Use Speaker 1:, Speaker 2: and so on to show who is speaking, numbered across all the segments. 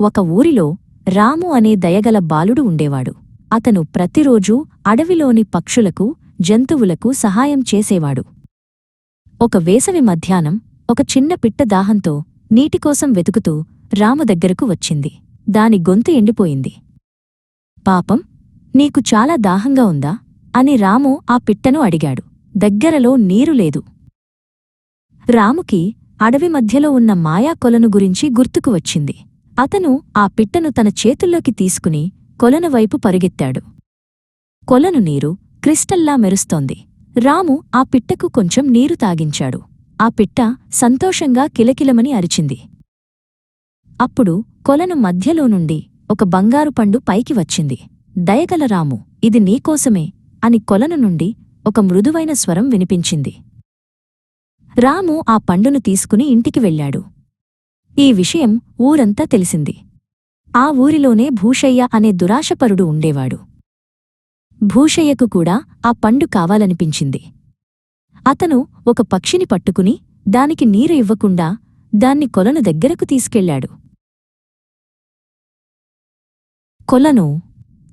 Speaker 1: ఒక ఊరిలో రాము అనే దయగల బాలుడు ఉండేవాడు. అతను ప్రతిరోజూ అడవిలోని పక్షులకు జంతువులకు సహాయం చేసేవాడు. ఒక వేసవి మధ్యాహ్నం ఒక చిన్న పిట్ట దాహంతో నీటికోసం వెతుకుతూ రాము దగ్గరకు వచ్చింది. దాని గొంతు ఎండిపోయింది. పాపం నీకు చాలా దాహంగా ఉందా? అని రాము ఆ పిట్టను అడిగాడు. దగ్గరలో నీరు లేదు. రాముకి అడవి మధ్యలో ఉన్న మాయాకొలను గురించి గుర్తుకు వచ్చింది. అతను ఆ పిట్టను తన చేతుల్లోకి తీసుకుని కొలను వైపు పరుగెత్తాడు. కొలను నీరు క్రిస్టల్లా మెరుస్తోంది. రాము ఆ పిట్టకు కొంచెం నీరు తాగించాడు. ఆ పిట్ట సంతోషంగా కిలకిలమని అరిచింది. అప్పుడు కొలను మధ్యలో నుండి ఒక బంగారు పండు పైకి వచ్చింది. దయగల రాము ఇది నీకోసమే అని కొలను నుండి ఒక మృదువైన స్వరం వినిపించింది. రాము ఆ పండును తీసుకుని ఇంటికి వెళ్ళాడు. ఈ విషయం ఊరంతా తెలిసింది. ఆ ఊరిలోనే భూషయ్య అనే దురాశపరుడు ఉండేవాడు. భూషయ్యకు కూడా ఆ పండు కావాలనిపించింది. అతను ఒక పక్షిని పట్టుకుని దానికి నీరు ఇవ్వకుండా దాన్ని కొలను దగ్గరకు తీసుకెళ్ళాడు. కొలను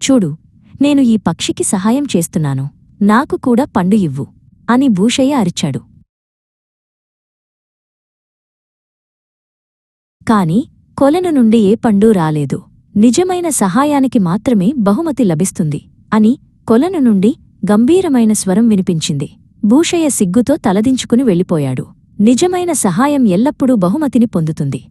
Speaker 1: చూడు నేను ఈ పక్షికి సహాయం చేస్తున్నాను. నాకు కూడా పండు ఇవ్వు అని భూషయ్య అరిచాడు. కాని కొలను నుండి ఏ పండూ రాలేదు. నిజమైన సహాయానికి మాత్రమే బహుమతి లభిస్తుంది అని కొలను నుండి గంభీరమైన స్వరం వినిపించింది. భూషయ్య సిగ్గుతో తలదించుకుని వెళ్ళిపోయాడు. నిజమైన సహాయం ఎల్లప్పుడూ బహుమతిని పొందుతుంది.